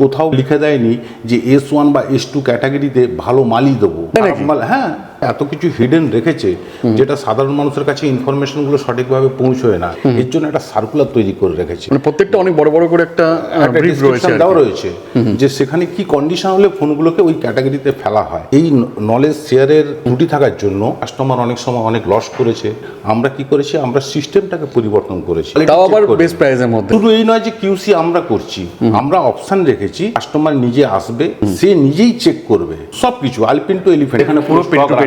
কোথাও লিখে দেয়নি যে এস ওয়ান বা এস টু ক্যাটাগরিতে ভালো মালই দেবো। হ্যাঁ। এত কিছু হিডেন রেখেছে যেটা সাধারণ মানুষের কাছে ইনফরমেশনগুলো সঠিকভাবে পৌঁছয় না। এর জন্য একটা সার্কুলার তৈরি করে রেখেছে। মানে প্রত্যেকটা অনেক বড় বড় করে একটা ব্রিফ রয়েছে কি। দেওয়া রয়েছে যে সেখানে কি কন্ডিশন হলে ফোনগুলোকে ওই ক্যাটাগরিতে ফেলা হয়। এই নলেজ শেয়ারের ত্রুটি থাকার জন্য কাস্টমার অনেক সময় অনেক লস করেছে। আমরা কি করেছি? আমরা সিস্টেমটাকে পরিবর্তন করেছি। তাও আবার বেস্ট প্রাইসের মধ্যে। শুধু এই নয় যে কিউসি আমরা করছি। আমরা অপশন রেখেছি কাস্টমার নিজে আসবে সে নিজেই চেক করবে। সবকিছু আলপিন টু এলিফেন্ট এখানে পুরো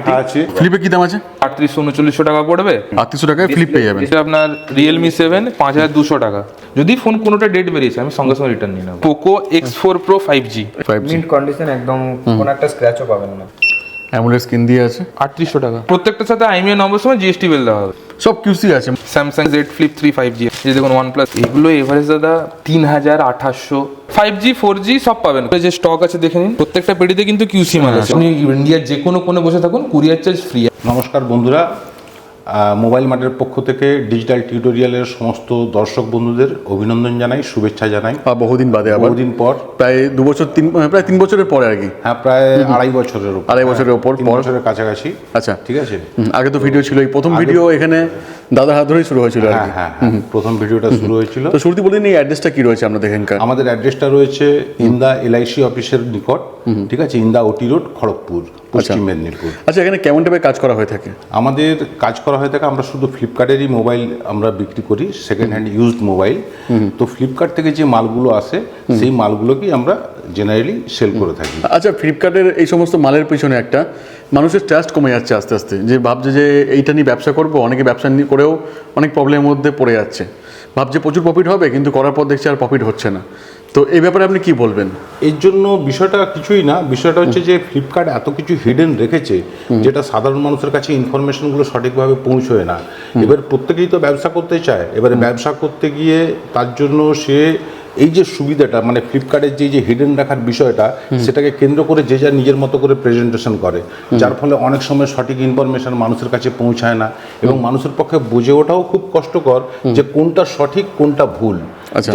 পেটি টু পেটি। রাখা আছে ফ্লিপে কি দাম আছে? আটত্রিশশো উনচল্লিশশো টাকা পড়বে। আটত্রিশশো টাকায় ফ্লিপ পেয়ে যাবেন। এটা আপনার রিয়েলমি সেভেন পাঁচ হাজার দুশো টাকা। যদি ফোন কোনোটা ডেট বেরিয়েছে আমি সঙ্গে সঙ্গে রিটার্ন নিয়ে নেব। Poco X four pro five G five G mint condition একদম কোনো একটা স্ক্র্যাচও পাবেন না। অ্যামুলেট স্কিন দিয়ে আছে। আটত্রিশশো টাকা। প্রত্যেকটার সাথে আইমিএ নম্বর সময় জিএসটি বিল দেওয়া হবে। সব কিউসি আছে। Samsung Z flip three five G যে দেখুন ওয়ান প্লাস এগুলো এভারেজ দাদা তিন হাজার আঠাশশো। ফাইভ জি ফোর জি সব পাবেন। যে স্টক আছে দেখে নিন। প্রত্যেকটা পেটিতে কিন্তু কিউসি মাল আছে। আপনি ইন্ডিয়ার যে কোনো কোণে বসে থাকুন কুরিয়ার চার্জ ফ্রি নমস্কার বন্ধুরা মোবাইল মার্টের পক্ষ থেকে ডিজিটাল টিউটোরিয়ালের সমস্ত দর্শক বন্ধুদের অভিনন্দন জানাই শুভেচ্ছা জানাই। বহুদিন বাদে বহুদিন পর। প্রায় দু বছর তিন প্রায় তিন বছরের পরে আর কি। হ্যাঁ প্রায় আড়াই বছরের আড়াই বছরের ওপর তিন বছরের কাছাকাছি। আচ্ছা। ঠিক আছে? আগে তো ভিডিও ছিল এই প্রথম ভিডিও এখানে দাদার হাত ধরেই শুরু হয়েছিল হ্যাঁ হ্যাঁ হ্যাঁ। প্রথম ভিডিওটা শুরু হয়েছিল। তো শুরুতে বলে এই অ্যাড্রেসটা কি রয়েছে আপনাদের এখানকার? আমাদের অ্যাড্রেসটা রয়েছে ইন্দা এলআইসি অফিসের নিকট ঠিক আছে? ইন্দা ওটি রোড খড়গপুর পশ্চিম মেদিনীপুর। আচ্ছা এখানে কেমন টাইপের কাজ করা হয়ে থাকে? আমাদের কাজ করা হয়ে থাকে আমরা শুধু ফ্লিপকার্টেরই মোবাইল আমরা বিক্রি করি সেকেন্ড হ্যান্ড ইউজড মোবাইল তো ফ্লিপকার্ট থেকে যে মালগুলো আসে সেই মালগুলোকেই আমরা জেনারেলি সেল করে থাকি। আচ্ছা ফ্লিপকার্টের এই সমস্ত মালের পিছনে একটা মানুষের ট্রাস্ট কমে যাচ্ছে আস্তে আস্তে। যে ভাবছে যে এইটা নিয়ে ব্যবসা করব অনেকে ব্যবসা নিয়ে করেও অনেক প্রবলেমের মধ্যে পড়ে যাচ্ছে। ভাবছে প্রচুর প্রফিট হবে কিন্তু করার পর দেখছে আর প্রফিট হচ্ছে না। তো এই ব্যাপারে আপনি কি বলবেন? এর জন্য বিষয়টা কিছুই না বিষয়টা হচ্ছে যে ফ্লিপকার্ট এত কিছু হিডেন রেখেছে যেটা সাধারণ মানুষের কাছে ইনফরমেশনগুলো সঠিকভাবে পৌঁছয় না। এবার প্রত্যেকেই তো ব্যবসা করতে চায়। এবারে ব্যবসা করতে গিয়ে তার জন্য সে এই যে সুবিধাটা মানে ফ্লিপকার্টের যে যে হিডেন রাখার বিষয়টা সেটাকে কেন্দ্র করে যে যা নিজের মতো করে প্রেজেন্টেশন করে। যার ফলে অনেক সময় সঠিক ইনফরমেশন মানুষের কাছে পৌঁছায় না। এবং মানুষের পক্ষে বুঝে ওঠাও খুব কষ্টকর যে কোনটা সঠিক কোনটা ভুল।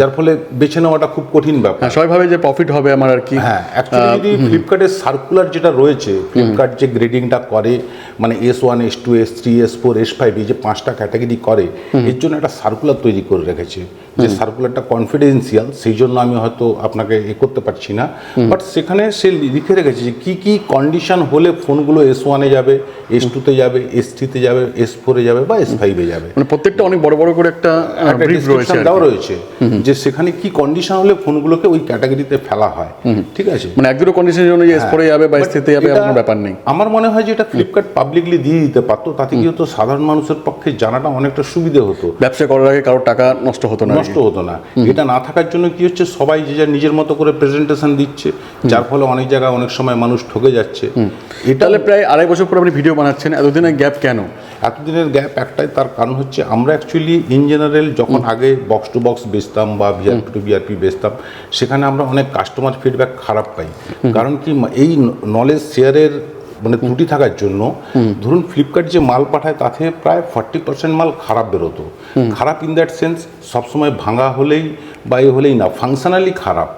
যার ফলে বেছে নেওয়াটা খুব কঠিন ব্যাপার। হ্যাঁ সবাই ভাবে যে প্রফিট হবে আমার আর কি। হ্যাঁ অ্যাকচুয়ালি যদি ফ্লিপকার্টের সার্কুলার যেটা রয়েছে ফ্লিপকার্ট যে গ্রেডিংটা করে মানে S one S two S three S four S five এই যে পাঁচটা ক্যাটাগরি করে এর জন্য একটা সার্কুলার তৈরি করে রেখেছে। যে সার্কুলারটা কনফিডেন্সিয়াল সেই জন্য আমি হয়তো আপনাকে এ করতে পারছি না। বাট সেখানে সে লিখে রেখেছে যে কী কী কন্ডিশন হলে ফোনগুলো এস ওয়ানে যাবে এস টুতে যাবে এস থ্রিতে যাবে এস ফোরে যাবে বা এস ফাইভে যাবে। মানে প্রত্যেকটা অনেক বড় বড় করে একটা দেওয়া রয়েছে। যে সেখানে কি কন্ডিশন হলে ফোনগুলোকে ওই ক্যাটাগরিতে ফেলা হয়। ঠিক আছে? মানে এক দুটো কন্ডিশনের জন্য এস পরে যাবে বা স্থিতে যাবে এমন ব্যাপার নেই। আমার মনে হয় যে এটা ফ্লিপকার্ট পাবলিকলি দিয়ে দিতে পারতো তাতে কি হতো সাধারণ মানুষের পক্ষে জানাটা অনেকটা সুবিধে হতো। ব্যবসা করার আগে কারোর টাকা নষ্ট হতো না নষ্ট হতো না। এটা না থাকার জন্য কি হচ্ছে সবাই যে যার নিজের মতো করে প্রেজেন্টেশন দিচ্ছে যার ফলে অনেক জায়গায় অনেক সময় মানুষ ঠকে যাচ্ছে। এটা প্রায় আড়াই বছর পর আপনি ভিডিও বানাচ্ছেন এতদিনের গ্যাপ কেন? এতদিনের গ্যাপ একটাই তার কারণ হচ্ছে আমরা অ্যাকচুয়ালি ইন জেনারেল যখন আগে বক্স টু বক্স বেচতাম বা ভিআরপি টু ভিআরপি বেচতাম সেখানে আমরা অনেক কাস্টমার ফিডব্যাক খারাপ পাই। কারণ কি এই নলেজ শেয়ারের মানে ত্রুটি থাকার জন্য ধরুন ফ্লিপকার্ট যে মাল পাঠায় তাতে প্রায় ফর্টি পার্সেন্ট মাল খারাপ বেরোতো। খারাপ ইন দ্যাট সেন্স সবসময় ভাঙা হলেই বা এ হলেই না ফাংশনালি খারাপ।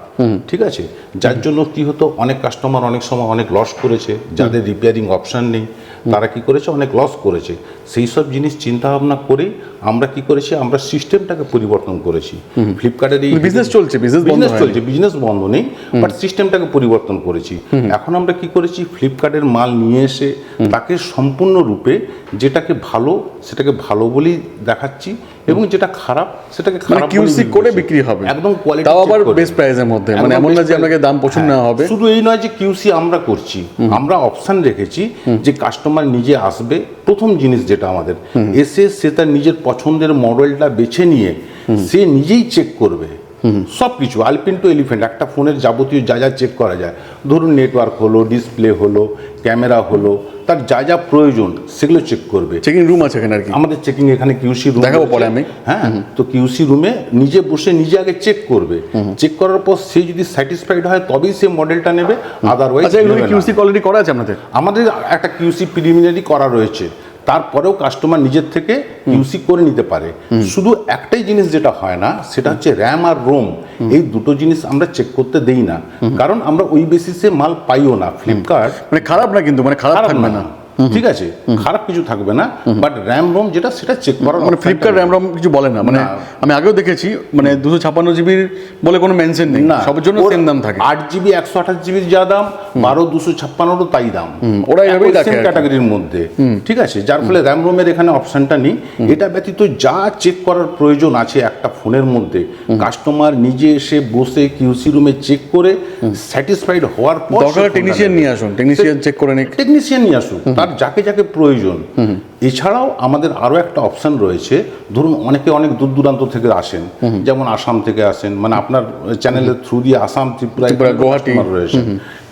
ঠিক আছে? যার জন্য কি হতো অনেক কাস্টমার অনেক সময় অনেক লস করেছে যাদের রিপেয়ারিং অপশন নেই। তারা কি করেছে? অনেক লস করেছে। সেই সব জিনিস চিন্তা ভাবনা করে আমরা কি করেছি? আমরা সিস্টেমটাকে পরিবর্তন করেছি। ফ্লিপকার্টের এই বিজনেস চলছে বিজনেস বিজনেস চলছে বিজনেস বন্ধ নেই বাট সিস্টেমটাকে পরিবর্তন করেছি। এখন আমরা কি করেছি? ফ্লিপকার্টের মাল নিয়ে এসে তাকে সম্পূর্ণরূপে যেটাকে ভালো সেটাকে ভালো বলেই দেখাচ্ছি এবং যেটা খারাপ সেটাকে মানে খারাপ কিউসি করে বিক্রি হবে। একদম কোয়ালিটি তাও আবার বেস্ট প্রাইসের মধ্যে। মানে এমন না যে আপনাকে দাম পছন্দ না হবে। শুধু এই নয় যে কিউসি আমরা করছি। আমরা অপশন রেখেছি যে কাস্টমার নিজে আসবে। প্রথম জিনিস যেটা আমাদের এসে সে তার নিজের পছন্দের মডেলটা বেছে নিয়ে সে নিজেই চেক করবে। সব কিছু আলপিন টু এলিফেন্ট একটা ফোনের যাবতীয় যা যা চেক করা যায়। ধরুন নেটওয়ার্ক হলো ডিসপ্লে হলো ক্যামেরা হলো তার যা যা প্রয়োজন সেগুলো চেক করবে। চেকিং রুম আছে এখানে আর কি? আমাদের চেকিং এখানে কিউসি রুম দেখাবো পরে আমি। হ্যাঁ তো কিউসি রুমে নিজে বসে নিজে আগে চেক করবে। চেক করার পর সে যদি স্যাটিসফাইড হয় তবেই সে মডেলটা নেবে। আদারওয়াইজ আচ্ছা কিউসি কোয়ালিটি করা আছে আমাদের আমাদের একটা কিউসি প্রিলিমিনারি করা রয়েছে। তারপরেও কাস্টমার নিজের থেকে ইউসি করে নিতে পারে। শুধু একটাই জিনিস যেটা হয় না সেটা হচ্ছে র্যাম আর রোম এই দুটো জিনিস আমরা চেক করতে দেই না। কারণ আমরা ওই বেসিসে মাল পাইও না ফ্লিপকার্ট মানে খারাপ না কিন্তু মানে খারাপ থাকবে না। ঠিক আছে? খারাপ কিছু থাকবে না বাট র্যাম রোম যেটা সেটা চেক করার মানে ফ্লিপকার্ট র্যাম রম কিছু বলে না মানে আমি আগেও দেখেছি মানে দুশো ছাপ্পান্ন জিবির বলে কোনো মেনশন নেই না। সবার জন্য সেম দাম থাকে। আট জিবি একশো আঠাশ জিবির যা দাম বারো দুশো ছাপ্পান্নরও তাই দাম। ওরা এইভাবেই রাখে ক্যাটাগরির মধ্যে। ঠিক আছে? যার ফলে র্যাম রোমের এখানে অপশনটা নেই। এটা ব্যতীত যা চেক করার প্রয়োজন আছে একটা ফোনের মধ্যে কাস্টমার নিজে এসে বসে কিউসি রুমে চেক করে স্যাটিসফাইড হওয়ার পর দরকার টেকনিশিয়ান নিয়ে আসুন টেকনিশিয়ান চেক করে নিক। টেকনিশিয়ান নিয়ে আসুন তার যাকে যাকে প্রয়োজন এছাড়াও আমাদের আরও একটা অপশন রয়েছে। ধরুন অনেকে অনেক দূর দূরান্ত থেকে আসেন। যেমন আসাম থেকে আসেন। মানে আপনার চ্যানেলের থ্রু দিয়ে আসাম ত্রিপুরা ত্রিপুরা, গুয়াহাটি। রয়েছে।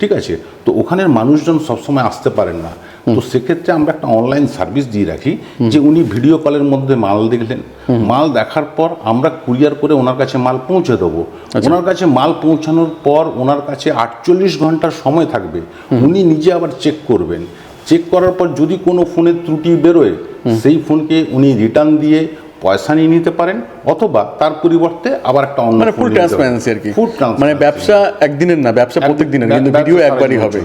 ঠিক আছে? তো ওখানের মানুষজন সবসময় আসতে পারেন না। তো সেক্ষেত্রে আমরা একটা অনলাইন সার্ভিস দিয়ে রাখি যে উনি ভিডিও কলের মধ্যে মাল দেখলেন। মাল দেখার পর আমরা কুরিয়ার করে ওনার কাছে মাল পৌঁছে দেবো। ওনার কাছে মাল পৌঁছানোর পর ওনার কাছে আটচল্লিশ ঘণ্টার সময় থাকবে। উনি নিজে আবার চেক করবেন। চেক করার পর যদি কোনো ফোনের ত্রুটি বেরোয় সেই ফোনকে উনি রিটার্ন দিয়ে পয়সা নিয়ে নিতে পারেন অথবা তার পরিবর্তে আবার একটা অন্য মানে ফুল ট্রান্সপারেন্সি আর কি। ফুল মানে ব্যবসা একদিনের না ব্যবসা প্রত্যেক দিনের কিন্তু ভিডিও একবারই হবে।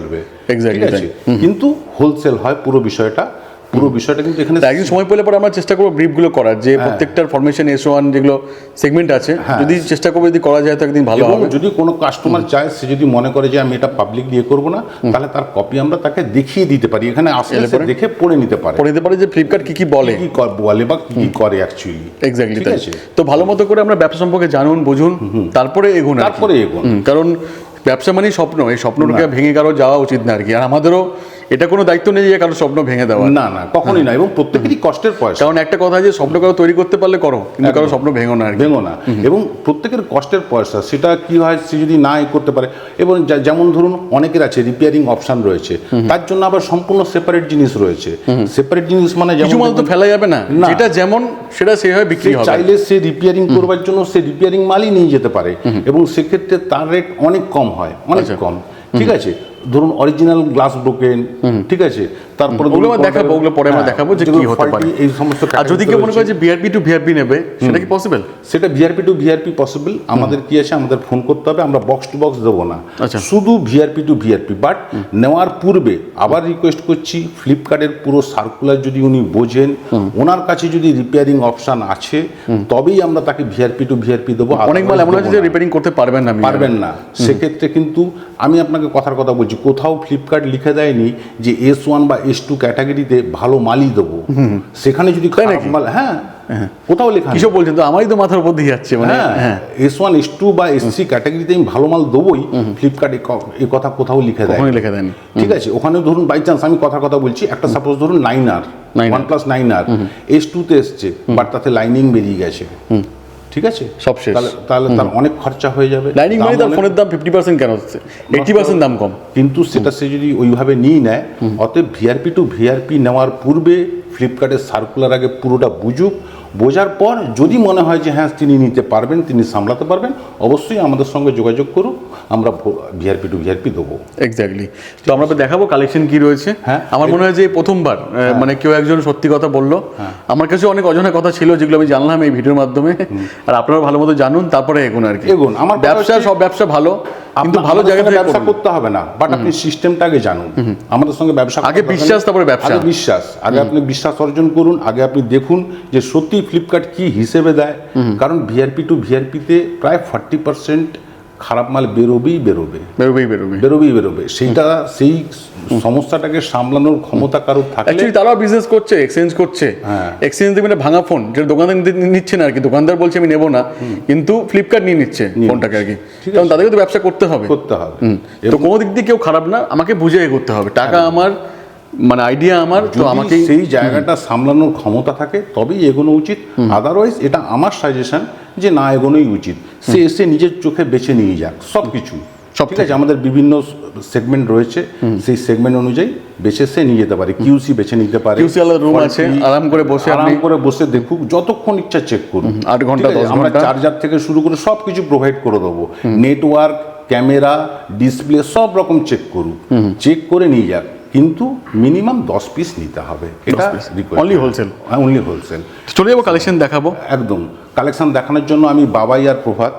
এক্স্যাক্টলি কিন্তু হোলসেল হয় পুরো বিষয়টা পুরো বিষয়টা কিন্তু এখানে একদিন সময় পেলে পরে আমরা চেষ্টা করব ব্রিফগুলো করার যে প্রত্যেকটার ফরমেশন এস ওয়ান যেগুলো সেগমেন্ট আছে যদি চেষ্টা করব যদি করা যায় তো একদিন ভালো হবে। যদি কোনো কাস্টমার চায় সে যদি মনে করে যে আমি এটা পাবলিক দিয়ে করব না তাহলে তার কপি আমরা তাকে দেখিয়ে দিতে পারি। এখানে আসলে সে দেখে পড়ে নিতে পারে। পড়ে নিতে পারে যে ফ্লিপকার্ট কি কি বলে। কি কর- বলে বা কি করে অ্যাকচুয়ালি এক্স্যাক্টলি ঠিক তাই। আছে? তো ভালো মতো করে আমরা ব্যবসা সম্পর্কে জানুন বুঝুন তারপরে এগুন তারপরে এগোন। কারণ ব্যবসা মানেই স্বপ্ন। এই স্বপ্নটাকে ভেঙে কারও যাওয়া উচিত না আর কি। আর আমাদেরও এটা কোনো দায়িত্ব নেই যে কারও স্বপ্ন ভেঙে দেওয়া না না কখনোই না এবং প্রত্যেকেরই কষ্টের পয়সা। কারণ একটা কথা যে স্বপ্ন কারও তৈরি করতে পারলে করো কিন্তু কারও স্বপ্ন ভেঙো না ভেঙো না। এবং প্রত্যেকের কষ্টের পয়সা সেটা কি হয় সে যদি না করতে পারে এবং যেমন ধরুন অনেকের আছে রিপেয়ারিং অপশন রয়েছে তার জন্য আবার সম্পূর্ণ সেপারেট জিনিস রয়েছে। সেপারেট জিনিস মানে যেমন মাল তো ফেলা যাবে না। যেটা যেমন সেটা সেভাবে বিক্রি হবে। চাইলে সে রিপেয়ারিং করবার জন্য সে রিপেয়ারিং মালই নিয়ে যেতে পারে। এবং সেক্ষেত্রে তার রেট অনেক কম হয় অনেক আচ্ছা। কম। ঠিক আছে? ধরুন অরিজিনাল গ্লাস ব্রোকেন ঠিক আছে? তারপরে ওগুলো আমরা দেখাবো ওগুলো পরে আমরা হ্যাঁ, দেখাবো যে কি হতে পারে। এই সমস্ত আর যদি কেউ মনে করে যে বিআরপি টু ভিআরপি নেবে সেটা কি পসিবল সেটা ভিআরপি টু ভিআরপি পসিবল আমাদের কি আছে? আমাদের ফোন করতে হবে আমরা বক্স টু বক্স দেবো না। আচ্ছা। শুধু ভিআরপি টু ভিআরপি বাট নেওয়ার পূর্বে আবার রিকোয়েস্ট করছি ফ্লিপকার্টের পুরো সার্কুলার যদি উনি বোঝেন ওনার কাছে যদি রিপেয়ারিং অপশন আছে তবেই আমরা তাকে ভিআরপি টু ভিআরপি দেবো অনেক মাল এমন আছে যে রিপেয়ারিং করতে পারবেন না পারবেন না। সেক্ষেত্রে কিন্তু আমি আপনাকে কথার কথা বলছি কোথাও ফ্লিপকার্ট লিখে দেয়নি যে এস ওয়ান বা এস টু ক্যাটাগরিতে ভালো মালই দেবো। সেখানে যদি মাল হ্যাঁ কোথাও লেখা। কিসব বলছেন? তো আমারই তো মাথার উপর দিয়ে যাচ্ছে মানে হ্যাঁ হ্যাঁ। এস ওয়ান এস টু বা এস সি ক্যাটাগরিতে আমি ভালো মাল দেবোই। ফ্লিপকার্ট এ কথা কোথাও লিখে দেয়। লেখা দেয়নি। ঠিক আছে ওখানে ধরুন বাই চান্স আমি কথা কথা বলছি একটা সাপোজ ধরুন nine R one plus nine R S টুতে এসছে বাট তাতে লাইনিং বেরিয়ে গেছে। ঠিক আছে? সব শেষ। তাহলে তার অনেক খরচা হয়ে যাবে। লাইনিং মানে তার ফোনের দাম ফিফটি পার্সেন্ট কেন হচ্ছে? এইটি পার্সেন্ট দাম কম। কিন্তু সেটা সে যদি ওইভাবে নিয়ে নেয় অতএব ভিআরপি টু ভিআরপি নেওয়ার পূর্বে ফ্লিপকার্টের সার্কুলার আগে পুরোটা বুঝুক বোঝার পর যদি মনে হয় যে হ্যাঁ তিনি নিতে পারবেন তিনি সামলাতে পারবেন অবশ্যই আমাদের সঙ্গে যোগাযোগ করুন। আমরা ভিআরপি টু ভিআরপি দেবো। এক্স্যাক্টলি তো আমরা তো দেখাবো কালেকশন কি রয়েছে। হ্যাঁ। আমার মনে হয় যে প্রথমবার মানে কেউ একজন সত্যি কথা বলল। আমার কাছে অনেক অজানা কথা ছিল যেগুলো আমি জানলাম এই ভিডিওর মাধ্যমে। আর আপনারা ভালো মতো জানুন তারপরে এগুন আর কি। এগুন। আমার ব্যবসা সব ব্যবসা ভালো কিন্তু ভালো আমাদের জায়গা থেকে ব্যবসা করতে হবে না বাট আপনি সিস্টেমটা আগে জানুন। আমাদের সঙ্গে ব্যবসা আগে বিশ্বাস, তারপরে ব্যবসা। আগে বিশ্বাস। আগে আপনি বিশ্বাস অর্জন করুন আগে আপনি দেখুন যে সত্যি ফ্লিপকার্ট কি হিসেবে দেয়? কারণ ভিআরপি টু ভিআরপিতে প্রায় ফর্টি পার্সেন্ট খারাপ মাল বেরোবেই বেরোবে। বেরোবেই বেরোবে। বেরোবেই বেরোবে। সেইটা সেই সমস্যাটাকে সামলানোর ক্ষমতা থাকলে অ্যাকচুয়ালি তারাও বিজনেস করছে এক্সচেঞ্জ করছে। হ্যাঁ। এক্সচেঞ্জ দেখবেন একটা ভাঙা ফোন যেটা দোকানদার নিচ্ছে না আর কি। দোকানদার বলছে আমি নেব না। কিন্তু ফ্লিপকার্ট নিয়ে নিচ্ছে ফোনটাকে আর কি। কারণ তাদেরকে তো ব্যবসা করতে হবে। করতে হবে। তো কোনো দিক দিয়ে কেউ খারাপ না আমাকে বুঝে এগোতে হবে। টাকা আমার মানে আইডিয়া আমার তো আমাকে সেই জায়গাটা সামলানোর ক্ষমতা থাকে তবেই এগোনো উচিত। আদারওয়াইজ এটা আমার সাজেশন যে না এগোনোই উচিত। সে এসে নিজের চোখে বেছে নিয়ে যাক সব কিছু সব ঠিক আছে আমাদের বিভিন্ন সেগমেন্ট রয়েছে। সেই সেগমেন্ট অনুযায়ী বেছে সে নিয়ে যেতে পারে কিউসি বেছে নিতে পারে। QC আলাদা room আছে, আরাম করে বসে আরাম করে বসে দেখুক যতক্ষণ ইচ্ছা চেক করুন আট ঘণ্টা, আমরা চার্জার থেকে শুরু করে সব কিছু প্রোভাইড করে দেবো। নেটওয়ার্ক ক্যামেরা ডিসপ্লে সব রকম চেক করুক। চেক করে নিয়ে যাক। কিন্তু মিনিমাম দশ পিস নিতে হবে। এটা অনলি হোলসেল অনলি হোলসেল চলে যাব কালেকশন দেখাবো? একদম। কালেকশন দেখানোর জন্য আমি বাবাই আর প্রভাত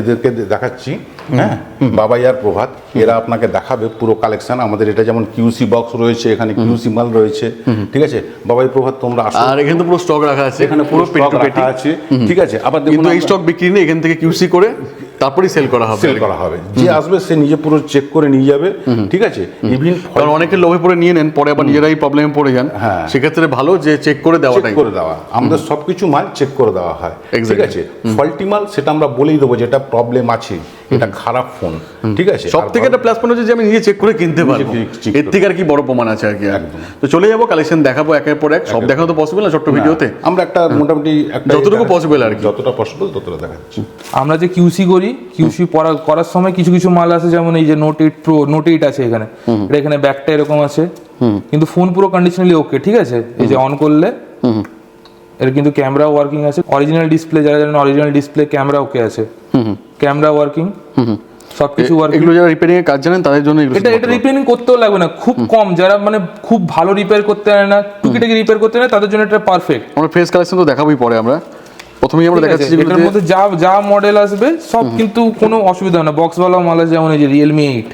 এদেরকে দেখাচ্ছি। হ্যাঁ? বাবাই আর প্রভাত এরা আপনাকে দেখাবে পুরো কালেকশন আমাদের এটা যেমন কিউসি বক্স রয়েছে এখানে কিউসি মাল রয়েছে। ঠিক আছে? বাবাই প্রভাত তোমরা আসো। আর এখানে তো পুরো স্টক রাখা আছে। এখানে পুরো স্টক রাখা আছে। ঠিক আছে? আবার দেখুন এই স্টক বিক্রি নেই এখান থেকে কিউসি করে। তারপরেই সেল করা হবে। সেল করা হবে। যে আসবে সে নিজে পুরো চেক করে নিয়ে যাবে ঠিক আছে? ইভিন কারণ অনেকে লোভে পড়ে নিয়ে নেন পরে আবার নিজেরাই প্রবলেমে পড়ে যান। হ্যাঁ। সেক্ষেত্রে ভালো যে চেক করে দেওয়াটাই। করে দেওয়া। আমাদের সবকিছু মাল চেক করে দেওয়া হয় ঠিক আছে? ফল্টি মাল সেটা আমরা বলেই দেবো যেটা প্রবলেম আছে। এটা খারাপ ফোন ঠিক আছে? সব থেকে একটা প্লাস পয়েন্ট হচ্ছে যে আমি নিজে চেক করে কিনতে পারব। এর থেকে আর কি বড় প্রমাণ আছে আর কি। একদম। তো চলে যাব কালেকশন দেখাবো একের পর এক সব দেখানো তো পসিবল না ছোট্ট ভিডিওতে? আমরা একটা মোটামুটি একটা যতটুকু possible আর কি। যতটা পসিবল ততটা দেখাচ্ছি। আমরা যে কিউসি করি কিউসি পড়া করার সময় কিছু কিছু মাল আছে যেমন এই যে note eight pro note eight আছে এখানে। এটা এখানে ব্যাকটা এরকম আছে। কিন্তু ফোন পুরো কন্ডিশনালি ওকে ঠিক আছে? এই যে অন করলে এর কিন্তু ক্যামেরা ওয়ার্কিং আছে। অরিজিনাল ডিসপ্লে যারা জানেন অরিজিনাল ডিসপ্লে ক্যামেরা ওকে আছে। ক্যামেরা ওয়ার্কিং সবকিছু ওয়ার্কিং এগুলো যারা রিপেয়ারিং এর কাজ জানেন তাদের জন্য এটা এটা রিপেয়ারিং করতেও লাগবে না খুব কম। যারা মানে খুব ভালো রিপেয়ার করতে জানে না টুকিটাকি রিপেয়ার করতে জানে তাদের জন্য এটা পারফেক্ট আমরা ফ্রেশ কালেকশন তো দেখাবোই পরে আমরা। প্রথমেই আমরা দেখাচ্ছি এটার মধ্যে যা যা মডেল আসবে সব কিন্তু কোনো অসুবিধা হবে না। বক্স ওয়ালা মাল আছে যেমন এই যে রিয়েলমি এইট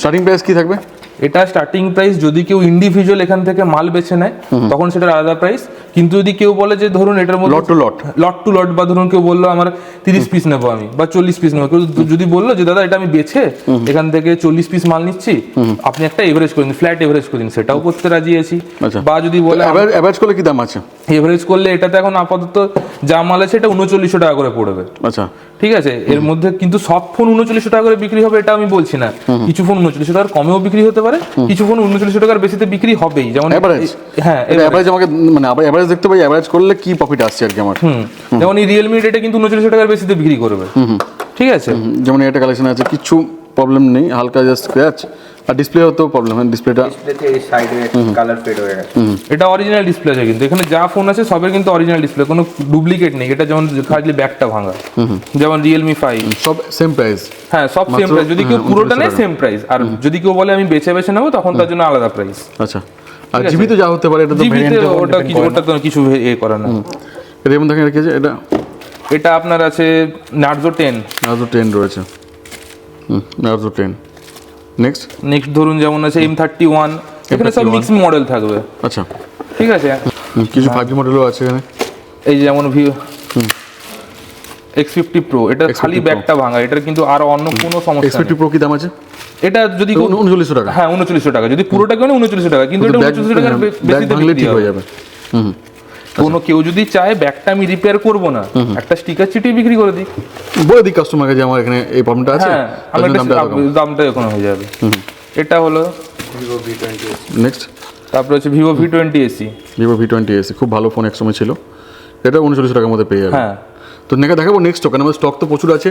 স্টার্টিং প্রাইস কি থাকবে? এটা স্টার্টিং প্রাইস যদি কেউ ইন্ডিভিজুয়াল এখান থেকে মাল বেছে নেয় তখন সেটা আলাদা প্রাইস কিন্তু যদি কেউ বলে যে ধরুন এটার মধ্যে lot to lot. Lot to lot বা ধরুন কেউ বলল আমার তিরিশ পিস নেব আমি বা চল্লিশ পিস নেব। যদি বলল যে দাদা এটা আমি বেছে এখান থেকে চল্লিশ পিস মাল নিচ্ছি আপনি একটা এভারেজ করে দিন ফ্ল্যাট এভারেজ করে দিন সেটাও করতে রাজি আছি। আচ্ছা। বা যদি বলে অ্যাভারেজ করলে কি দাম আছে? এভারেজ করলে এটাতে এখন আপাতত যা মাল আছে এটা উনচল্লিশশো টাকা করে পড়বে। আচ্ছা। ঠিক আছে? এর মধ্যে কিন্তু সব ফোন উনচল্লিশশো টাকা করে বিক্রি হবে এটা আমি বলছি না। কিছু ফোন উনচল্লিশশো টাকার কমেও বিক্রি হতে পারে কিছু ফোন উনচল্লিশশো টাকার বেশিতে বিক্রি হবেই। যেমন? হ্যাঁ আমাকে মানে অ্যাভারেজ দেখতে পাই অ্যাভারেজ করলে কি প্রফিট আসছে আর কি আমার? যেমন এই রিয়েলমি এটা কিন্তু উনচল্লিশশো টাকার বেশিতে বিক্রি করবে। ঠিক আছে? যেমন এটা কালেকশন আছে কিছু প্রবলেম নেই হালকা জাস্ট স্ক্র্যাচ আর ডিসপ্লে হতেও প্রবলেম হয় ডিসপ্লেটা ডিসপ্লেতে এই সাইডে কালার ফেড হয়ে গেছে। এটা অরিজিনাল ডিসপ্লে আছে কিন্তু। এখানে যা ফোন আছে সবের কিন্তু অরিজিনাল ডিসপ্লে কোনো ডুপ্লিকেট নেই। এটা যেমন খালি ব্যাকটা ভাঙা। যেমন রিয়েলমি ফাইভ সব সেম প্রাইস হ্যাঁ সব সেম প্রাইস যদি কেউ পুরোটা 39 নেয় সেম প্রাইস আর যদি কেউ বলে আমি বেছে বেছে নেব তখন তার জন্য আলাদা প্রাইস আচ্ছা। আর জীবিত যা হতে পারে এটা তো জিবিতে ওটা কিছু ওটা তো কিছু এ করে না। যেমন দেখেন রেখেছে এটা এটা আপনার আছে নার্জো টেন। নার্জো টেন রয়েছে। হুম নার্জো টেন। নেক্সট নেক্সট ধরুন যেমন আছে এম থার্টি ওয়ান এখানে সব মিক্স মডেল থাকবে। আচ্ছা। ঠিক আছে। কিছু ফাইভ মডেলও আছে এখানে। এই যেমন ভি এক্স ফিফটি প্রো এটা খালি ব্যাগটা ভাঙা এটার কিন্তু আর অন্য কোনো সমস্যা প্রো কি দাম আছে? এটা যদি উনচল্লিশশো টাকা। হ্যাঁ উনচল্লিশশো টাকা। যদি পুরোটা উনচল্লিশশো টাকা। কিন্তু এটা উনচল্লিশশো টাকার বে- ব্যাগ বেশিতে ভাঙলে বিক্রি ঠিক হয়ে যাবে। হুম কোনো কেউ যদি চায় ব্যাগটা আমি রিপেয়ার করব না একটা স্টিকার চিটি বিক্রি করে দিই। বলে দিই কাস্টমারকে যে আমার এখানে এই প্রবলেমটা আছে হ্যাঁ দামটা দামটা এখন হয়ে যাবে। এটা হলো ভিভো ভি টোয়েন্টি নেক্সট তারপরে হচ্ছে Vivo V twenty SE Vivo V twenty SE খুব ভালো ফোন এক সময় ছিল। এটা উনচল্লিশ টাকার মধ্যে পেয়ে যাবে। হ্যাঁ। তো নেকা দেখাবো নেক্সট স্টক আমাদের স্টক তো প্রচুর আছে।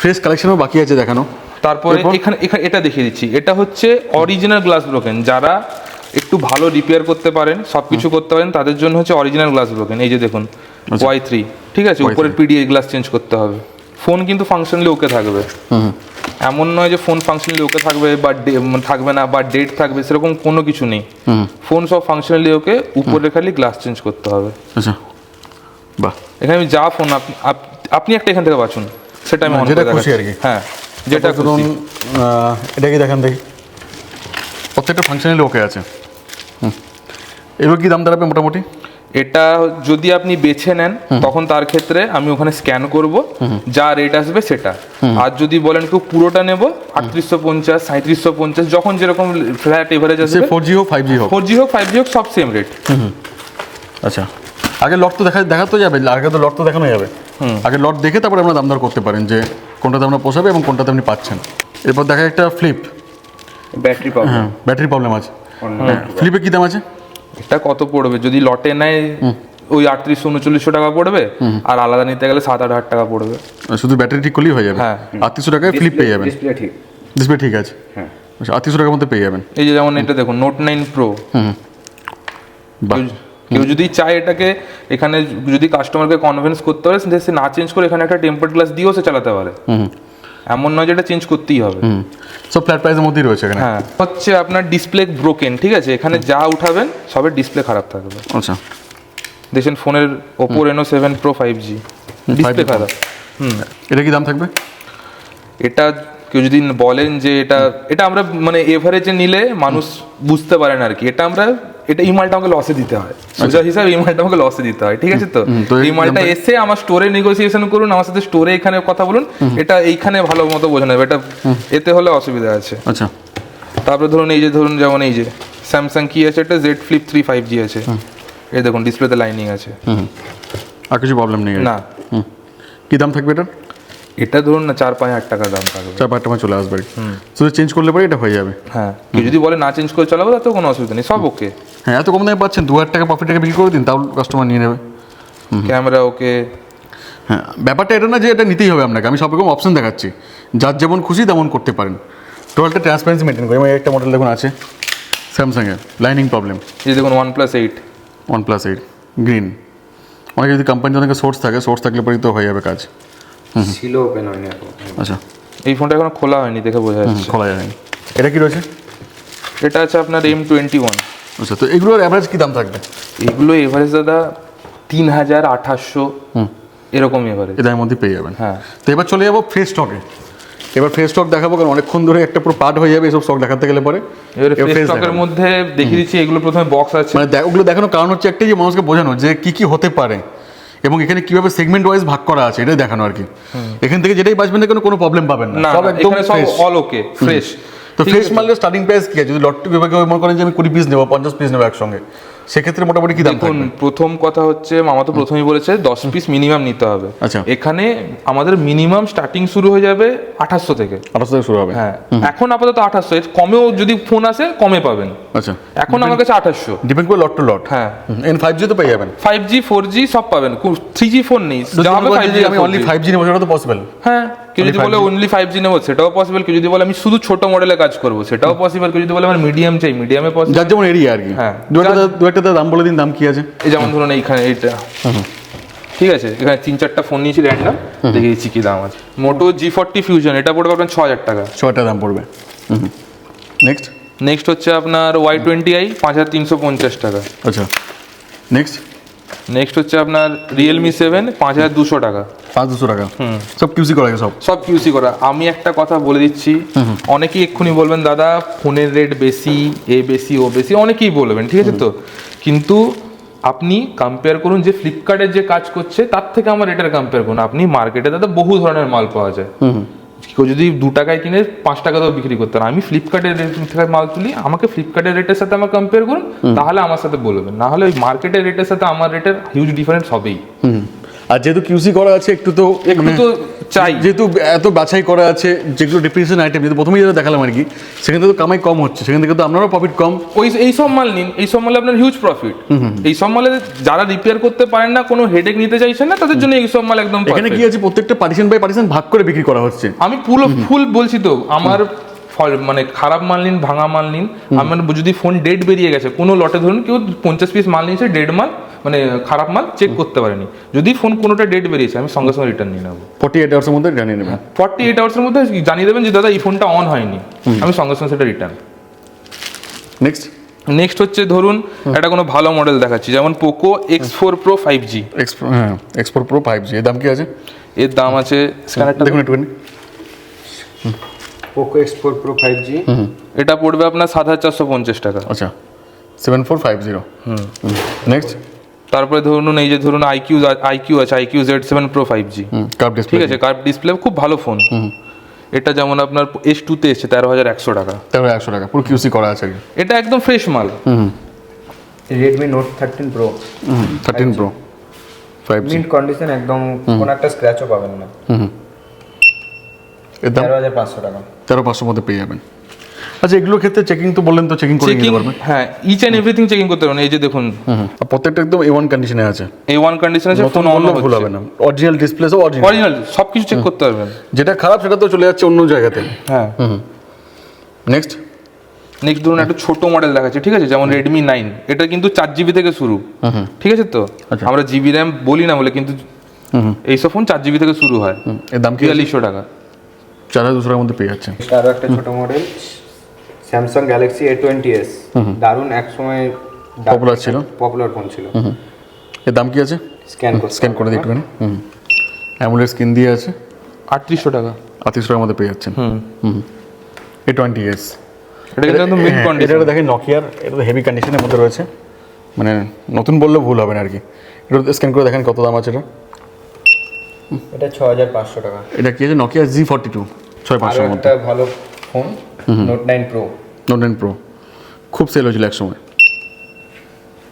ফ্রেশ কালেকশনও বাকি আছে দেখানো। তারপরে এখানে এখানে এটা দেখিয়ে দিচ্ছি। এটা হচ্ছে অরিজিনাল গ্লাস ব্রোকেন যারা একটু ভালো রিপেয়ার করতে পারেন সব কিছু করতে পারেন তাদের জন্য হচ্ছে অরিজিনাল গ্লাস ব্রোকেন এই যে দেখুন ওয়াই থ্রি ঠিক আছে? উপরের পিডিএ গ্লাস চেঞ্জ করতে হবে। ফোন কিন্তু ফাংশনালি ওকে থাকবে। এমন নয় যে ফোন ফাংশনালি ওকে থাকবে বা থাকবে না বা ডেট থাকবে সেরকম কোনো কিছু নেই। ফোন সব ফাংশনালি ওকে উপরে খালি গ্লাস চেঞ্জ করতে হবে। আচ্ছা। বাহ। এখানে আমি যা ফোন আপনি আপ- আপনি একটা এখান থেকে বাছুন সেটা আমি যেটা খুশি আর কি। হ্যাঁ যেটা ধরুন খুশি এটা কি দেখান দেখি। প্রত্যেকটা ফাংশনালি ওকে আছে। হুম। এগুলো কি দাম দাঁড়াবে মোটামুটি? এটা যদি আপনি বেছে নেন তখন তার ক্ষেত্রে আমি ওখানে স্ক্যান করব যা রেট আসবে সেটা। আর যদি বলেন কেউ পুরোটা নেব আটত্রিশশো পঞ্চাশ সাঁত্রিশশো পঞ্চাশ যখন যেরকম ফ্ল্যাট এভারেজ আসবে ফোর জি হোক ফাইভ জি হোক। ফোর জি হোক ফাইভ জি হোক সব সেম রেট আচ্ছা। আগে লট তো দেখা দেখা তো যাবে আগে তো লট তো দেখানো যাবে। আগে লট দেখে তারপরে আমরা দাম দর করতে পারেন যে কোনটাতে আপনার পোষাবে এবং কোনটাতে আপনি পাচ্ছেন। এরপর দেখা একটা ফ্লিপ ব্যাটারি প্রবলেম হ্যাঁ ব্যাটারি প্রবলেম আছে। হ্যাঁ ফ্লিপে কী দাম আছে? এটা কত পড়বে? যদি লটে নেয় ওই আটত্রিশশো উনচল্লিশশো টাকা পড়বে আর আলাদা নিতে গেলে সাত আট হাজার টাকা পড়বে। শুধু ব্যাটারি ঠিক করলেই হয়ে যাবে। হ্যাঁ। আটত্রিশশো টাকায় ফ্লিপ পেয়ে যাবেন। ডিসপ্লে ঠিক। ডিসপ্লে ঠিক আছে। হ্যাঁ। আচ্ছা আটত্রিশশো টাকার মধ্যে পেয়ে যাবেন। এই যে যেমন এটা দেখুন নোট নাইন প্রো বাহ। কেউ যদি চায় এটাকে এখানে যদি কাস্টমারকে কনভিন্স করতে পারে সে সে না চেঞ্জ করে এখানে একটা টেম্পার্ড গ্লাস দিয়েও সে চালাতে পারে। হুম এমন নয় যে এটা চেঞ্জ করতেই হবে। সব ফ্ল্যাট প্রাইসের মধ্যেই রয়েছে এখানে? হ্যাঁ। হচ্ছে আপনার ডিসপ্লে ব্রোকেন ঠিক আছে? এখানে যা উঠাবেন সবের ডিসপ্লে খারাপ থাকবে। আচ্ছা। দেখছেন ফোনের Oppo Reno seven pro five G display খারাপ। হুম। এটা কি দাম থাকবে? এটা কেউ যদি বলেন যে এটা এটা আমরা মানে এভারেজে নিলে মানুষ বুঝতে পারেন আর কি। এটা আমরা এটা এই মালটা আমাকে লসে দিতে হয়। সোজা হিসাবে এই মালটা আমাকে লসে দিতে হয় ঠিক আছে তো? এই মালটা এসে আমার স্টোরে নেগোসিয়েশন করুন আমার সাথে স্টোরে এখানে কথা বলুন এটা এইখানে ভালো মতো বোঝানো যাবে এটা এতে হলে অসুবিধা আছে। আচ্ছা। তারপরে ধরুন এই যে ধরুন যেমন এই যে স্যামসাং কি আছে? এটা Z flip three five G আছে। এই দেখুন ডিসপ্লেতে লাইনিং আছে। আর কিছু প্রবলেম নেই। না। কি দাম থাকবে এটা এটা ধরুন না চার পাঁচ হাজার টাকা দাম থাকবে। চার পাঁচ টাকা চলে আসবে শুধু চেঞ্জ করলে পরে এটা হয়ে যাবে। হ্যাঁ কেউ যদি বলে না চেঞ্জ করে চালাবো তাতে কোনো অসুবিধা নেই সব ওকে হ্যাঁ এত কম দামে পাচ্ছেন দু হাজার টাকা প্রফিট টাকা বিক্রি করে দিন তাও কাস্টমার নিয়ে নেবে। ক্যামেরা ওকে হ্যাঁ ব্যাপারটা এটা না যে এটা নিতেই হবে আপনাকে আমি সব রকম অপশন দেখাচ্ছি। যার যেমন খুশি তেমন করতে পারেন। টোটালটা ট্রান্সপারেন্সি মেনটেন করি। আমার একটা মডেল দেখুন আছে। স্যামসাংয়ের লাইনিং প্রবলেম এই দেখুন one plus eight one plus eight green অনেকে যদি কোম্পানিতে অনেকে সোর্স থাকে সোর্স থাকলে পরে তো হয়ে যাবে কাজ। ছিল ওপেন হয়নি এখন আচ্ছা। এই ফোনটা এখনও খোলা হয়নি দেখে বোঝা যাচ্ছে। খোলা যায়নি। এটা কি রয়েছে? এটা আছে আপনার এম টোয়েন্টি ওয়ান আচ্ছা তো এগুলোর অ্যাভারেজ কী দাম থাকবে? এগুলো এভারেজ দাদা তিন হাজার আঠাশশো এরকম এভারেজ এদের মধ্যে পেয়ে যাবেন। হ্যাঁ। তো এবার চলে যাব ফ্রেশ স্টকে এবার ফ্রেশ স্টক দেখাবো কারণ অনেকক্ষণ ধরে একটা পুরো পার্ট হয়ে যাবে এসব স্টক দেখাতে গেলে পরে। এবারে এবার স্টকের মধ্যে দেখিয়ে দিচ্ছি এগুলো প্রথমে বক্স আছে। মানে দেখ- ওগুলো দেখানোর কারণ হচ্ছে একটাই যে মানুষকে বোঝানো যে কি কি হতে পারে। এবং এখানে কীভাবে সেগমেন্ট ওয়াইজ ভাগ করা আছে এটাই দেখানো আর কি। এখান থেকে যেটাই বাঁচবেন না কোনো কোনো প্রবলেম পাবেন না। সব একদম অল ওকে ফ্রেশ তো ফ্রেশ মালের স্টার্টিং প্রাইস কি আছে? যদি লটটি বিভাগে মনে করেন যে আমি কুড়ি পিস নেব পঞ্চাশ পিস নেব একসঙ্গে। সেক্ষেত্রে মোটামুটি কি দাম দেখুন প্রথম কথা হচ্ছে মামা তো প্রথমেই বলেছে দশ পিস মিনিমাম নিতে হবে। আচ্ছা। এখানে আমাদের মিনিমাম স্টার্টিং শুরু হয়ে যাবে আঠাশশো থেকে। আঠাশ থেকে শুরু হবে। হ্যাঁ এখন আপাতত আঠাশশো এর কমেও যদি ফোন আসে কমে পাবেন। আচ্ছা। এখন আমার কাছে আঠাশশো। ডিপেন্ড করে লট টু লট হ্যাঁ। এন ফাইভ জি তো পেয়ে যাবেন। ফাইভ জি ফোর জি সব পাবেন। থ্রি জি ফোন নেই। যদি যা হবে ফাইভ জি আমি অনলি ফাইভ জি নেব সেটা তো পসিবল হ্যাঁ। কেউ যদি বলে অনলি ফাইভ জি নেব সেটাও পসিবল কেউ যদি বলে আমি শুধু ছোট মডেলে কাজ করব সেটাও পসিবল কেউ যদি বলে আমার মিডিয়াম চাই মিডিয়ামে পসিবল যার যেমন এরিয়া আর কি। হ্যাঁ। দু একটা দাম বলে দিন দাম কি আছে? এই যেমন ধরুন এইখানে এইটা। ঠিক আছে এখানে তিন চারটা ফোন নিয়েছি র্যান্ডাম দেখে দিচ্ছি কি দাম আছে। মোটো জি ফোরটি ফিউশন এটা পড়বে আপনার ছ হাজার টাকা। ছ হাজার দাম পড়বে। নেক্সট নেক্সট হচ্ছে আপনার ওয়াই টোয়েন্টি আই পাঁচ হাজার তিনশো পঞ্চাশ টাকা। আচ্ছা। নেক্সট নেক্সট হচ্ছে আপনার রিয়েলমি সেভেন পাঁচ হাজার দুশো টাকা। পাঁচ দুশো টাকা। সব কিউসি করা সব? সব কিউসি করা। আমি একটা কথা বলে দিচ্ছি। অনেকেই এক্ষুনি বলবেন দাদা ফোনের রেট বেশি এ বেশি ও বেশি। অনেকেই বলবেন ঠিক আছে তো? কিন্তু আপনি কম্পেয়ার করুন যে ফ্লিপকার্টের যে কাজ করছে তার থেকে আমার রেটের কম্পেয়ার করুন। আপনি মার্কেটে দাদা বহু ধরনের মাল পাওয়া যায়। কেউ যদি দু টাকায় কিনে পাঁচ টাকাতেও বিক্রি করতে আমি ফ্লিপকার্টের রেট থেকে মাল তুলি আমাকে ফ্লিপকার্টের রেটের সাথে আমার কম্পেয়ার করুন তাহলে আমার সাথে বলবেন। না হলে ওই মার্কেটের রেটের সাথে আমার রেটের হিউজ ডিফারেন্স হবেই। আর যেহেতু কিউসি করা আছে একটু তো একটু তো চাই। যেহেতু এত বাছাই করা আছে যেগুলো ডিপ্রিসিয়েশন আইটেম যেহেতু প্রথমেই যেটা দেখালাম আর কি সেখান থেকে তো কামাই কম হচ্ছে সেখান থেকে তো আপনারও প্রফিট কম। ওই এই সব মাল নিন এই সব মালে আপনার হিউজ প্রফিট এই সব মালে যারা রিপেয়ার করতে পারেন না কোনো হেডেক নিতে চাইছেন না তাদের জন্য এই সব মাল একদম এখানে কি আছে প্রত্যেকটা পার্টিশন বাই পার্টিশন ভাগ করে বিক্রি করা হচ্ছে? আমি পুরো ফুল বলছি তো আমার ফল- মানে খারাপ মাল নিন ভাঙা মাল নিন আমার যদি ফোন ডেট বেরিয়ে গেছে কোনো লটে ধরুন কেউ পঞ্চাশ পিস মাল নিয়েছে ডেড মাল মানে খারাপ মাল চেক করতে পারেনি। যদি ফোন কোনোটা ডেট বেরিয়েছে আমি সঙ্গে সঙ্গে রিটার্ন নিয়ে নেব। ফর্টি এইট আওয়ার্সের মধ্যে জানিয়ে নেবেন। ফর্টি এইট আওয়ার্সের মধ্যে জানিয়ে দেবেন যে দাদা এই ফোনটা অন হয়নি। আমি সঙ্গে সঙ্গে সেটা রিটার্ন নেক্সট নেক্সট হচ্ছে ধরুন একটা কোনো ভালো মডেল দেখাচ্ছি যেমন Poco X four pro five G হ্যাঁ এক্সপোর্ট প্রো ফাইভ জি এর দাম কি আছে? এর দাম আছে স্ক্যানারটা দেখুন একটুখানি। Poco X four pro five G এটা পড়বে আপনার সাত হাজার চারশো পঞ্চাশ টাকা। আচ্ছা সেভেন ফোর ফাইভ জিরো হুম। নেক্সট তারপরে ধরুন এই যে ধরুন আইকিউ আইকিউ আছে iQOO Z seven pro five G curve display ঠিক আছে কার্ভ ডিসপ্লে খুব ভালো ফোন এটা যেমন আপনার এস টুতে এসছে তেরো হাজার একশো টাকা। তেরো একশো টাকা পুরো কিউসি করা আছে। এটা একদম ফ্রেশ মাল। Redmi note thirteen pro thirteen pro five mint condition একদম কোনো একটা স্ক্র্যাচও পাবেন না। তেরো হাজার পাঁচশো টাকা। তেরো পাঁচশোর মধ্যে পেয়ে যাবেন। আচ্ছা এগুলোর ক্ষেত্রে চেকিং তো বললেন তো চেকিং করে নিতে পারবেন। হ্যাঁ ইচ অ্যান্ড এভরিথিং চেকিং করতে পারবেন। এই যে দেখুন। আর প্রত্যেকটা একদম এ ওয়ান কন্ডিশনে আছে। এই ওয়ান কন্ডিশন আছে নতুন ফোন অন ভুল হবে না। অরিজিনাল ডিসপ্লে সব অরিজিনাল অরিজিনাল সব কিছু চেক করতে পারবেন। যেটা খারাপ সেটা তো চলে যাচ্ছে অন্য জায়গাতে। হ্যাঁ। নেক্সট নেক্সট ধরুন একটা ছোট মডেল দেখাচ্ছি ঠিক আছে? যেমন রেডমি নাইন এটা কিন্তু চার জিবি থেকে শুরু। ঠিক আছে তো? আচ্ছা। আমরা জিবি র্যাম বলি না বলে কিন্তু এইসব ফোন চার জিবি থেকে শুরু হয়। এর দাম কি আছে? বিয়াল্লিশশো টাকা। চার হাজার দুশো টাকার মধ্যে পেয়ে যাচ্ছে। আরও একটা ছোট model Samsung Galaxy A twenty S দারুণ এক সময় Popular ছিল। পপুলার ফোন ছিল। এর দাম কি আছে? স্ক্যান স্ক্যান করে একটুখানি হুম অ্যামুলেট স্ক্রিন দিয়ে আছে। আটত্রিশশো টাকা। আটত্রিশ টাকার মধ্যে পেয়ে যাচ্ছেন। হুম। এ টোয়েন্টি এস এটা কিন্তু মিড কন্ডিশন এটা দেখেন নকিয়ার এটা তো হেভি কন্ডিশনের মধ্যে রয়েছে। মানে নতুন বললে ভুল হবে না আর কি। এটা স্ক্যান করে দেখেন কত দাম আছে এটা। এটা ছ হাজার পাঁচশো টাকা। এটা কি আছে? নকিয়া জি ফর্টি টু ছয় পাঁচশোর মধ্যে। ভালো phone note nine pro note nine pro খুব সেল হয়েছিল একসময়।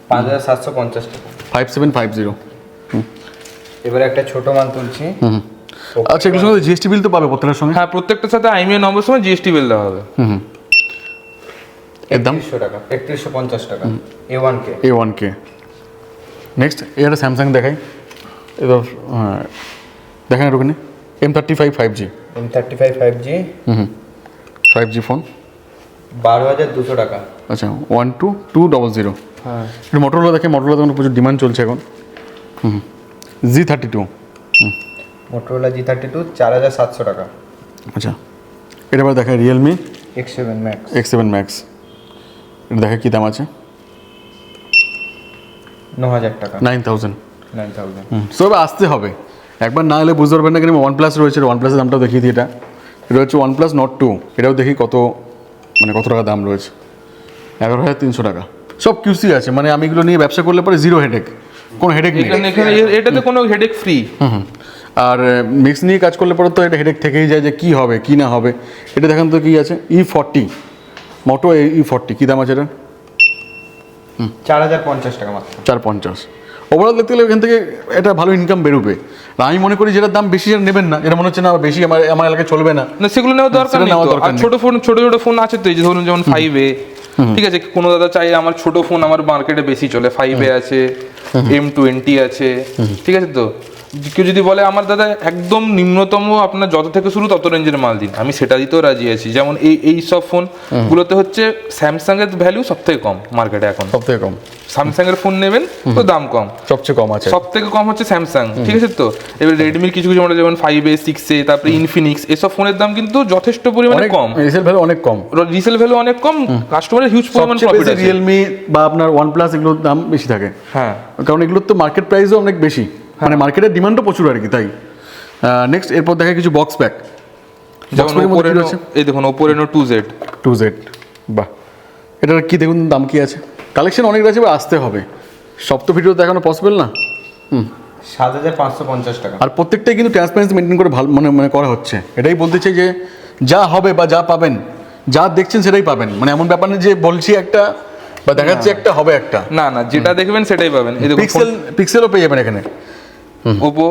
পাঁচ হাজার সাতশো পঞ্চাশ টাকা। ফাইভ সেভেন ফাইভ জিরো এবারে একটা ছোট মাল তুলছি। আচ্ছা এগুলোর সঙ্গে জিএসটি বিল তো পাবে প্রত্যেকটার সঙ্গে? হ্যাঁ প্রত্যেকটার সাথে আইমিএ নম্বর সময় জিএসটি বিল দেওয়া হবে। এর দাম? টাকা একত্রিশশো পঞ্চাশ টাকা। A one K A one K next এটা স্যামসাং দেখাই। এবার হ্যাঁ দেখেন এরকমই M thirty five five G M thirty five five G হুম ফাইভ জি ফোন বারো হাজার দুশো টাকা। আচ্ছা one two two double zero হ্যাঁ। এটা মোটরোলা দেখে মোটরোলা তখন প্রচুর ডিমান্ড চলছে এখন। হুম G thirty two Motorola G thirty two চার হাজার সাতশো টাকা। আচ্ছা এটা এবার দেখেন Realme X seven max X seven max এটা দেখে কী দাম আছে? ন হাজার টাকা nine thousand nine thousand so এবার আসতে হবে। একবার না এলে বুঝতে পারবেন না কিন্তু ওয়ান প্লাস রয়েছে ওয়ান প্লাসের দামটাও দেখিয়ে দিই এটা। এটা হচ্ছে ওয়ান প্লাস নট টু এটাও দেখি কত মানে কত টাকা দাম রয়েছে? এগারো হাজার তিনশো টাকা। সব কিউসি আছে মানে আমি এগুলো নিয়ে ব্যবসা করলে পরে জিরো হেডেক কোনো হেডেক নেই। এটাতে কোনো হেডেক ফ্রি। আর মিক্স নিয়ে কাজ করলে পরে তো এটা হেডেক থেকেই যায় যে কী হবে কী না হবে। এটা দেখেন তো কী আছে? ই ফর্টি মোটো ই ফর্টি কী দাম আছে এটা চার হাজার পঞ্চাশ টাকা মাত্র। চার পঞ্চাশ। ওভারঅল দেখতে গেলে এখান থেকে এটা ভালো ইনকাম বেরোবে। আমি মনে করি যেটার দাম বেশি নেবেন না এটা মনে হচ্ছে না বেশি আমার আমার এলাকায় চলবে না। না সেগুলো নেওয়ার দরকার নেই আর। ছোট ফোন ছোট ছোট ফোন আছে তো এই যে ধরুন যেমন ফাইভ এ ঠিক আছে কোনো দাদা চাই আমার ছোট ফোন আমার মার্কেটে বেশি চলে। ফাইভ এ আছে এম টোয়েন্টি আছে ঠিক আছে তো? কেউ যদি বলে আমার দাদা একদম নিম্নতম আপনার যত থেকে শুরু তত রেঞ্জের মাল দিন। আমি সেটা দিতেও রাজি আছি। যেমন এই এই সব ফোন গুলোতে হচ্ছে স্যামসাং এর ভ্যালু সব থেকে কম মার্কেটে এখন। সব থেকে কম। স্যামসাং এর ফোন নেবেন তো দাম কম। সবচেয়ে কম আছে। সব থেকে কম হচ্ছে স্যামসাং ঠিক আছে তো? এবার রেডমির কিছু কিছু মডেল যেমন ফাইভ এ সিক্স এ তারপরে ইনফিনিক্স এসব ফোনের দাম কিন্তু যথেষ্ট পরিমাণে কম। রিসেল ভ্যালু অনেক কম। রিসেল ভ্যালু অনেক কম কাস্টমারের হিউজ পরিমাণ প্রফিট আছে। রিয়েলমি বা আপনার ওয়ান প্লাস এগুলোর দাম বেশি থাকে। হ্যাঁ। কারণ এগুলোর তো মার্কেট প্রাইসও অনেক বেশি। মানে মার্কেটের ডিমান্ডও প্রচুর আর কি তাই। নেক্সট এরপর দেখা কিছু বক্স প্যাক যেমন pack এর মধ্যে ওপো কি রেনো রয়েছে? এই দেখুন Oppo Reno two Z two Z বাহ। এটার কি দেখুন দাম কি আছে? কালেকশন অনেক রয়েছে আসতে হবে। সব তো ভিডিও দেখানো পসিবল না? সাত হাজার পাঁচশো পঞ্চাশ টাকা। আর প্রত্যেকটাই কিন্তু ট্রান্সপারেন্সি মেনটেন করে ভালো মানে মানে করা হচ্ছে। এটাই বলতে চাই যে যা হবে বা যা পাবেন যা দেখছেন সেটাই পাবেন। মানে এমন ব্যাপার না যে বলছি একটা বা দেখাচ্ছি একটা হবে একটা। না না যেটা দেখবেন সেটাই পাবেন। এই পিক্সেল পিক্সেলও পেয়ে যাবেন এখানে। ওপো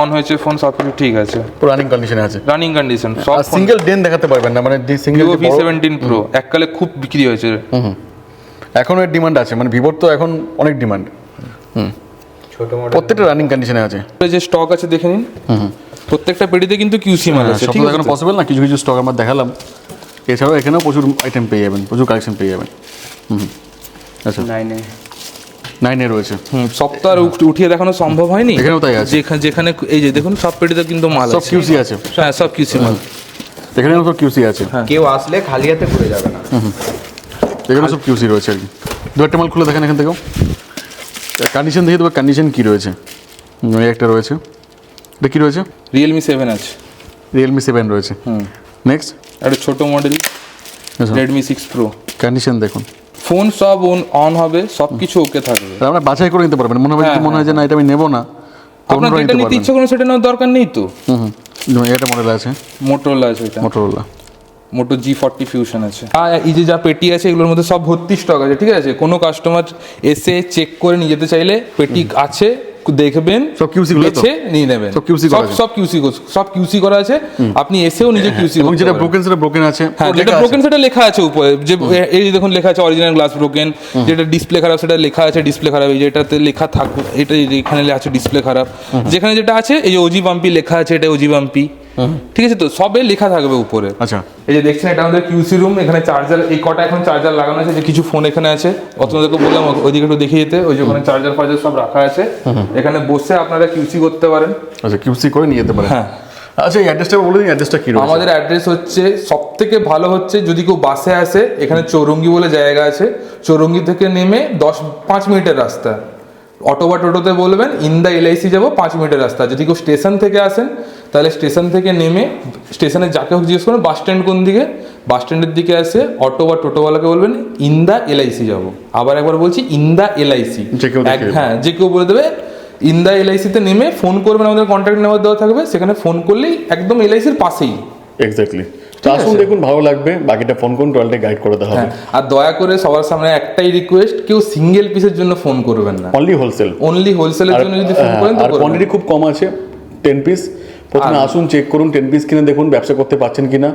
অন হয়েছে ফোন সব কিছু ঠিক আছে। পুরো রানিং কন্ডিশনে আছে। রানিং কন্ডিশন সব সিঙ্গেল ডেন দেখাতে পারবেন না মানে সিঙ্গেল ভি সেভেন্টিন প্রো এককালে খুব বিক্রি হয়েছে। এখনও এর ডিমান্ড আছে মানে ভিভোর তো এখন অনেক ডিমান্ড ছোট মডেল প্রত্যেকটা রানিং কন্ডিশনে আছে। যে স্টক আছে দেখে নিন। প্রত্যেকটা পেটিতে কিন্তু কিউসি মাল আছে সব ঠিক তো আছে? পসিবল না? কিছু কিছু স্টক আমরা দেখালাম। এছাড়াও এখানেও প্রচুর আইটেম পেয়ে যাবেন প্রচুর কালেকশন পেয়ে যাবেন। হুম আচ্ছা। নাইনে নাইনে রয়েছে। হুম সব তো আর উঠিয়ে দেখানো সম্ভব হয়নি? এখানেও তাই আছে। যেখানে যেখানে এই যে দেখুন সব পেটিতে কিন্তু মাল সব আছে। কিউসি আছে। হ্যাঁ সব কিউসি মাল। এখানেও সব কিউসি আছে। কেউ আসলে খালি হাতে ঘুরে যাবে না। এখানেও সব কিউসি রয়েছে আর কি। দু একটা মাল খুলে দেখেন এখান থেকেও। কন্ডিশন দেখে দেবো কন্ডিশন কী রয়েছে। এই একটা রয়েছে। এটা কী রয়েছে? রিয়েলমি সেভেন আছে। রিয়েলমি সেভেন রয়েছে। হুম। নেক্সট একটা ছোট model Redmi six pro condition দেখুন। ফোন সব অন হবে সব কিছু ওকে থাকবে আমরা বাছাই করে নিতে পারবেন। মনে হবে যদি হ্যাঁ, মনে হয় যে না এটা আমি নেব না তো আপনার যেটা নিতে ইচ্ছে করেন সেটা নেওয়ার দরকার নেই তো? হুম এটা মডেল আছে। মোটোরোলা আছে এটা। Motorola Moto G forty fusion আছে। আর এই যে যা পেটি আছে এগুলোর মধ্যে সব ভর্তি স্টক আছে ঠিক আছে? কোনো কাস্টমার এসে চেক করে নিয়ে যেতে চাইলে পেটি আছে দেখবেন সব QC গুলো বেছে নিয়ে নেবেন। সব QC করা সব কিউসি সব কিউসি করা আছে। আপনি এসেও নিজে কিউসি এবং যেটা ব্রোকেন সেটা ব্রোকেন আছে হ্যাঁ যেটা ব্রোকেন সেটা লেখা আছে উপরে। যে এই দেখুন লেখা আছে অরিজিনাল গ্লাস ব্রোকেন যেটা ডিসপ্লে খারাপ সেটা লেখা আছে ডিসপ্লে খারাপ এই যেটাতে লেখা থাকবে এটা এখানে আছে ডিসপ্লে খারাপ। যেখানে যেটা আছে এই যে ওজি বাম্পি লেখা আছে এটা ওজি বাম্পি ঠিক আছে তো? সবে লেখা থাকবে উপরে। আচ্ছা। এই যে দেখছেন এটা আমাদের কিউসি রুম এখানে চার্জার এই কটা এখন চার্জার লাগানো আছে যে কিছু ফোন এখানে আছে। অতদেরকে বললাম ওইদিকে একটু দেখিয়ে যেতে ওই যে ওখানে চার্জার ফার্জার সব রাখা আছে। এখানে বসে আপনারা কিউসি করতে পারেন। আচ্ছা কিউসি করে নিয়ে যেতে পারেন। হ্যাঁ। আচ্ছা এই অ্যাড্রেসটা বলে দিন অ্যাড্রেসটা কি আমাদের অ্যাড্রেস হচ্ছে সব থেকে ভালো হচ্ছে যদি কেউ বাসে আসে এখানে চৌরঙ্গি বলে জায়গা আছে। চৌরঙ্গি থেকে নেমে দশ পাঁচ মিনিটের রাস্তা। অটো বা টোটোতে বলবেন ইন্দা এলআইসি যাব পাঁচ মিনিটের রাস্তা। যদি কেউ স্টেশন থেকে আসেন তাহলে স্টেশন থেকে নেমে স্টেশনে যাকে হোক জিজ্ঞেস করুন বাস স্ট্যান্ড কোন দিকে? বাস স্ট্যান্ডের দিকে আসে অটো বা টোটোওয়ালাকে বলবেন ইন্দা এলআইসি যাব। আবার একবার বলছি ইন্দা এলআইসি। হ্যাঁ যে কেউ বলে দেবে ইন্দা এলআইসিতে নেমে ফোন করবেন আমাদের কন্ট্যাক্ট নেওয়ার দেওয়া থাকবে সেখানে ফোন করলেই একদম এলআইসির পাশেই। এক্স্যাক্টলি তো আসুন দেখুন ভালো লাগবে বাকিটা ফোন করুন টোটালটা গাইড করে দেওয়া হবে। হ্যাঁ আর দয়া করে সবার সামনে একটাই রিকোয়েস্ট কেউ সিঙ্গেল পিসের জন্য ফোন করবেন না। অনলি হোলসেল অনলি হোলসেলের জন্য যদি ফোন করেন তো হ্যাঁ, আর করবেন। কোয়ান্টিটি খুব কম আছে টেন পিস প্রথমে আসুন চেক করুন টেন পিস কিনে দেখুন ব্যবসা করতে পারছেন কিনা।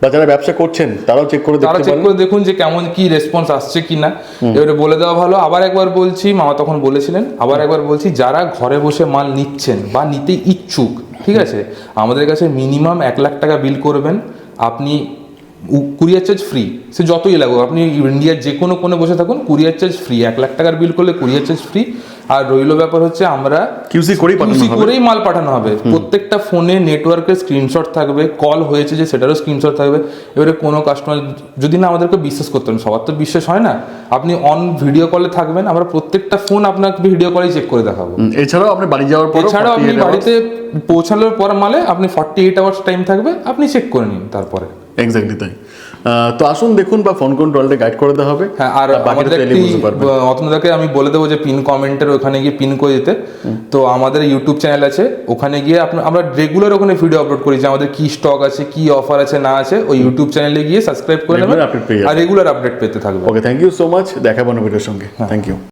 বা যারা ব্যবসা করছেন তারাও চেক করে তারা চেক করে দেখুন যে কেমন কি রেসপন্স আসছে কি না এবারে বলে দেওয়া ভালো। আবার একবার বলছি মামা তখন বলেছিলেন আবার একবার বলছি যারা ঘরে বসে মাল নিচ্ছেন বা নিতে ইচ্ছুক ঠিক আছে? আমাদের কাছে মিনিমাম এক লাখ টাকা বিল করবেন। আপনি কুরিয়ার চার্জ ফ্রি সে যতই লাগুক আপনি ইন্ডিয়ার যে কোনো কোণে বসে থাকুন কুরিয়ার চার্জ ফ্রি এক লাখ টাকার বিল করলে কুরিয়ার চার্জ ফ্রি আর রইল ব্যাপার হচ্ছে আমরা কিউসি করেই QC করেই মাল পাঠানো হবে। প্রত্যেকটা ফোনে নেটওয়ার্কের স্ক্রিনশট থাকবে। কল হয়েছে যে সেটারও স্ক্রিনশট থাকবে। এবারে কোনো কাস্টমার যদি না আমাদেরকে বিশ্বাস করতে হবে সবার তো বিশ্বাস হয় না। আপনি অন ভিডিও কলে থাকবেন আমরা প্রত্যেকটা ফোন আপনাকে ভিডিও কলেই চেক করে দেখাবো। এছাড়াও আপনি বাড়ি যাওয়ার পর এছাড়াও আপনি বাড়িতে পৌঁছানোর পর মালে আপনি ফর্টি এইট আওয়ার্স টাইম থাকবে আপনি চেক করে নিন তারপরে। এক্স্যাক্টলি তাই। তো আসুন দেখুন বা ফোন করুন টোটালটা গাইড করে দেওয়া হবে। হ্যাঁ আর অতনুদাকে আমি বলে দেবো যে পিন কমেন্টের ওখানে গিয়ে পিন করে দিতে। তো আমাদের ইউটিউব চ্যানেল আছে ওখানে গিয়ে আপনার আমরা রেগুলার ওখানে ভিডিও আপলোড করি যে আমাদের কি স্টক আছে কি অফার আছে না আছে ওই ইউটিউব চ্যানেলে গিয়ে সাবস্ক্রাইব করে Regular নেবেন। আর রেগুলার আপডেট পেতে থাকবে okay thank you so much দেখাবো ভিডিওর সঙ্গে। Thank you